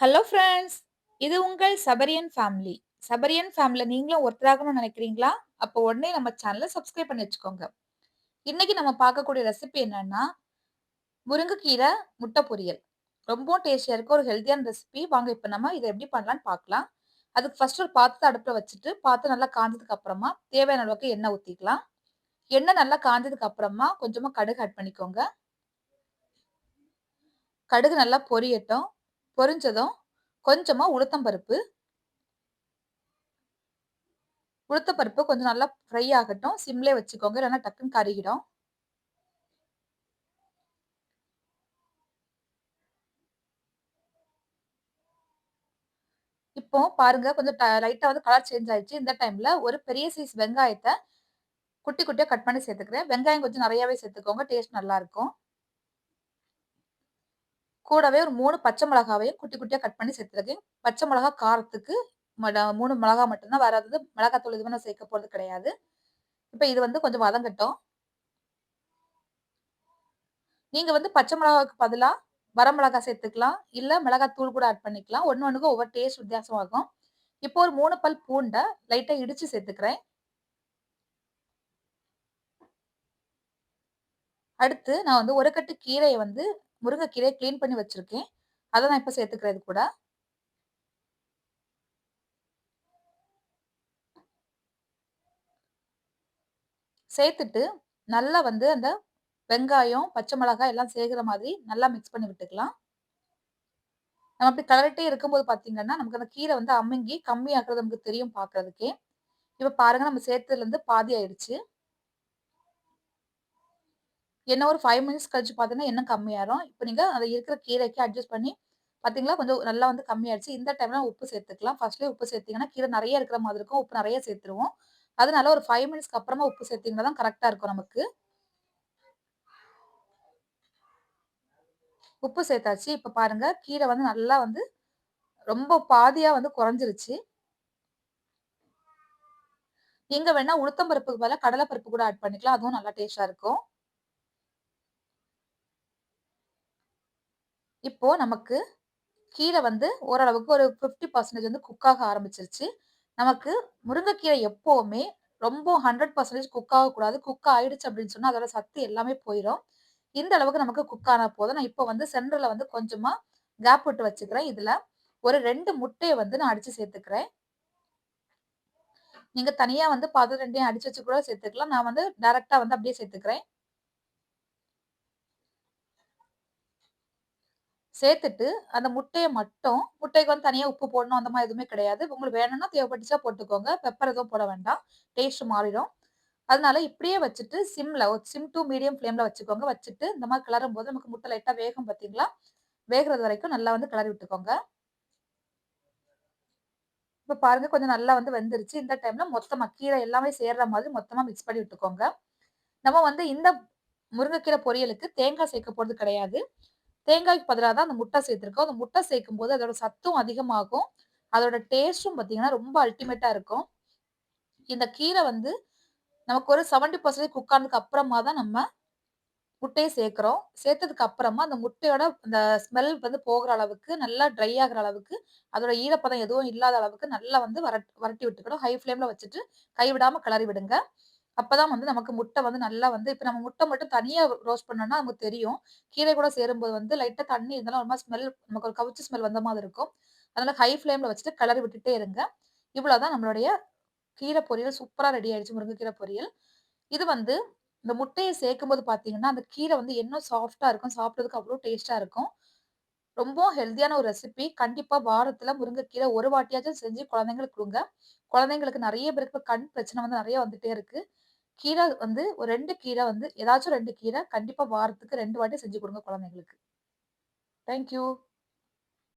Hello friends! இது உங்கள் சபரியன் family. சபரியன் ஃபேமிலியில் நீங்களும் ஒருத்தராகணும்னு நினைக்கிறீங்களா? அப்போ உடனே நம்ம சேனலை சப்ஸ்கிரைப் பண்ணி வச்சுக்கோங்க. இன்னைக்கு நம்ம பார்க்கக்கூடிய ரெசிபி என்னன்னா, முருங்கைக்கீரை முட்டை பொரியல். ரொம்பவும் டேஸ்டியாக இருக்க ஒரு ஹெல்த்தியான ரெசிபி. வாங்க இப்போ நம்ம இதை எப்படி பண்ணலான்னு பார்க்கலாம். அதுக்கு ஃபர்ஸ்ட் ஒரு பாத்திரத்தை அடுப்பில் வச்சுட்டு, பாத்திரம் நல்லா காஞ்சதுக்கு அப்புறமா தேவையான அளவுக்கு எண்ணெய் ஊற்றிக்கலாம் எண்ணெய் நல்லா காஞ்சதுக்கு அப்புறமா கொஞ்சமாக கடுகு ஆட் பண்ணிக்கோங்க. கடுகு நல்லா பொரியட்டும். பொரிஞ்சதும் கொஞ்சமா உளுத்தம் பருப்பு. உளுத்த பருப்பு கொஞ்சம் நல்லா ஃப்ரை ஆகட்டும். சிம்லே வச்சுக்கோங்க. இல்லைன்னா டக்குன்னு கருகிடும். இப்போ பாருங்க கொஞ்சம் லைட்டா வந்து கலர் சேஞ்ச் ஆயிடுச்சு. இந்த டைம்ல ஒரு பெரிய சைஸ் வெங்காயத்தை குட்டி குட்டியா கட் பண்ணி சேர்த்துக்கிறேன். வெங்காயம் கொஞ்சம் நிறையவே சேர்த்துக்கோங்க. டேஸ்ட் நல்லா இருக்கும் கூடவே ஒரு மூணு பச்சை மிளகாவையும் குட்டி குட்டியாக கட் பண்ணி சேர்த்துருக்கேன். பச்சை மிளகா காரத்துக்கு மூணு மிளகா மட்டும்தான் தான். மிளகாத்தூள் எதுவுமே நான் சேர்க்க போகிறது கிடையாது. இப்போ இது வந்து கொஞ்சம் வதங்கட்டும். நீங்கள் வந்து பச்சை மிளகாவுக்கு பதிலாக வரமிளகா சேர்த்துக்கலாம். இல்ல மிளகாத்தூள் கூட ஆட் பண்ணிக்கலாம். ஒன்று ஒன்றுக்கு ஒவ்வொரு டேஸ்ட் வித்தியாசமாகும். இப்போ ஒரு மூணு பல் பூண்டை லைட்டாக இடித்து சேர்த்துக்கிறேன். அடுத்து நான் வந்து ஒரு கட்டு கீரையை வந்து முருங்கைக்கீரையை க்ளீன் பண்ணி வச்சுருக்கேன் அதை நான் இப்போ சேர்த்துக்கிறேன் கூட. சேர்த்துட்டு நல்லா வந்து அந்த வெங்காயம், பச்சை மிளகாய் எல்லாம் சேர்க்குற மாதிரி நல்லா மிக்ஸ் பண்ணி விட்டுக்கலாம். நம்ம அப்படி கலரிட்டே இருக்கும்போது பார்த்தீங்கன்னா, நமக்கு அந்த கீரை வந்து அமுங்கி கம்மியாகுறது நமக்கு தெரியும் பார்க்கறதுக்கே. இப்போ பாருங்க நம்ம சேர்த்ததுலேருந்து பாதி ஆயிடுச்சு. என்ன ஒரு ஃபைவ் மினிட்ஸ் கழிச்சு பார்த்தீங்கன்னா, இன்னும் கம்மியாயிரும். இப்போ நீங்கள் அதை இருக்கிற கீரைக்கு அட்ஜஸ்ட் பண்ணி பார்த்தீங்களா, கொஞ்சம் நல்லா வந்து கம்மியாயிடுச்சு. இந்த டைம்ல உப்பு சேர்த்துக்கலாம். ஃபர்ஸ்ட்லேயே உப்பு சேர்த்தீங்கன்னா, கீரை நிறைய இருக்கிற மாதிரி இருக்கும். உப்பு நிறைய சேர்த்துருவோம். அதனால ஒரு ஃபைவ் மினிட்ஸ்க்கு அப்புறமா உப்பு சேர்த்தீங்கன்னா தான் கரெக்டாக இருக்கும் நமக்கு. உப்பு சேர்த்தாச்சு. இப்போ பாருங்க கீரை வந்து நல்லா வந்து ரொம்ப பாதியாக வந்து குறைஞ்சிருச்சு. நீங்கள் வேணால் உளுத்தம் பருப்புக்கு பதிலா கடலை பருப்பு கூட ஆட் பண்ணிக்கலாம். அதுவும் நல்லா டேஸ்டாக இருக்கும். இப்போ நமக்கு கீரை வந்து ஓரளவுக்கு ஒரு 50% வந்து குக் ஆக ஆரம்பிச்சிருச்சு நமக்கு முருங்கைக்கீரை எப்போவுமே ரொம்ப 100% குக் ஆகக்கூடாது. குக் ஆயிடுச்சு அப்படின்னு சொன்னா, அதோட சத்து எல்லாமே போயிடும் இந்த அளவுக்கு நமக்கு குக் ஆன போதும். நான் இப்போ வந்து சென்டர்ல வந்து கொஞ்சமா கேப் விட்டு வச்சுக்கிறேன். இதுல ஒரு ரெண்டு முட்டையை வந்து நான் அடிச்சு சேர்த்துக்கிறேன். நீங்க தனியா வந்து பாத்திரம் ரெண்டையும் அடிச்சு வச்சு கூட சேர்த்துக்கலாம். நான் வந்து டேரெக்டாக வந்து அப்படியே சேர்த்துக்கிறேன். சேர்த்துட்டு அந்த முட்டையை மட்டும் முட்டைக்கு வந்து தனியாக உப்பு போடணும் அந்த மாதிரி எதுவுமே கிடையாது. உங்களுக்கு வேணும்னா தேவைப்பட்டுச்சா போட்டுக்கோங்க. பெப்பர் எதுவும் போட வேண்டாம். டேஸ்ட் மாறிடும். அதனால இப்படியே வச்சுட்டு சிம்ல ஒரு சிம் டூ மீடியம் ஃப்ளேம்ல வச்சுக்கோங்க. வச்சுட்டு இந்த மாதிரி கிளறும் போது நமக்கு முட்டை லைட்டா வேகும் பார்த்தீங்களா? வேகிறது வரைக்கும் நல்லா வந்து கிளறி விட்டுக்கோங்க. இப்ப பாருங்க கொஞ்சம் நல்லா வந்து வெந்துருச்சு. இந்த டைம்ல மொத்தமா கீரை எல்லாமே சேர்ற மாதிரி மொத்தமா மிக்ஸ் பண்ணி விட்டுக்கோங்க. நம்ம வந்து இந்த முருங்கைக்கீரை பொரியலுக்கு தேங்காய் சேர்க்க போறது கிடையாது. தேங்காய்க்கு பதிலாக தான் அந்த முட்டை சேர்த்துருக்கோம். அந்த முட்டை சேர்க்கும்போது அதோட சத்தும் அதிகமாகும். அதோட டேஸ்ட்டும் பார்த்தீங்கன்னா, ரொம்ப அல்டிமேட்டாக இருக்கும். இந்த கீரை வந்து நமக்கு ஒரு 70% குக் ஆனதுக்கு அப்புறமா தான் நம்ம முட்டையை சேர்க்குறோம் சேர்த்ததுக்கு அப்புறமா அந்த முட்டையோட அந்த ஸ்மெல் வந்து போகிற அளவுக்கு, நல்லா ட்ரை ஆகுற அளவுக்கு, அதோட ஈரப்பதம் எதுவும் இல்லாத அளவுக்கு நல்லா வந்து வரட் வரட்டி விட்டுக்கணும். ஹை ஃப்ளேமில் வச்சுட்டு கைவிடாமல் கிளறி விடுங்க. அப்பதான் வந்து நமக்கு முட்டை வந்து நல்லா வந்து இப்ப நம்ம முட்டை மட்டும் தனியா ரோஸ்ட் பண்ணோம்னா நமக்கு தெரியும். கீரை கூட சேரும்போது வந்து லைட்டா தண்ணி இருந்தாலும் ஒரு மாதிரி ஸ்மெல் நமக்கு ஒரு கவுச்சி ஸ்மெல் வந்த மாதிரி இருக்கும். அதனால ஹை ஃப்ளேம்ல வச்சுட்டு கலர் விட்டுட்டே இருங்க. இவ்வளோதான் நம்மளுடைய கீரை பொரியல் சூப்பரா ரெடி ஆயிடுச்சு. முருங்கைக்கீரை பொரியல். இது வந்து இந்த முட்டைய சேர்க்கும்போது பார்த்தீங்கன்னா, அந்த கீரை வந்து இன்னும் சாஃப்ட்டா இருக்கும். சாப்பிட்றதுக்கு அவ்வளோ டேஸ்ட்டாக இருக்கும். ரொம்பவும் ஹெல்த்தியான ஒரு ரெசிபி. கண்டிப்பா வாரத்துல முருங்கைக்கீரை ஒரு வாட்டியாச்சும் செஞ்சு குழந்தைங்களுக்கு கொடுங்க குழந்தைங்களுக்கு நிறைய பேருக்கு கண் பிரச்சனை வந்து நிறைய வந்துட்டே இருக்கு. கீரை வந்து ஒரு ரெண்டு கீரை வந்து ஏதாச்சும் ரெண்டு கீரை கண்டிப்பா வாரத்துக்கு ரெண்டு வாட்டி செஞ்சு கொடுங்க குழந்தைங்களுக்கு. Thank you.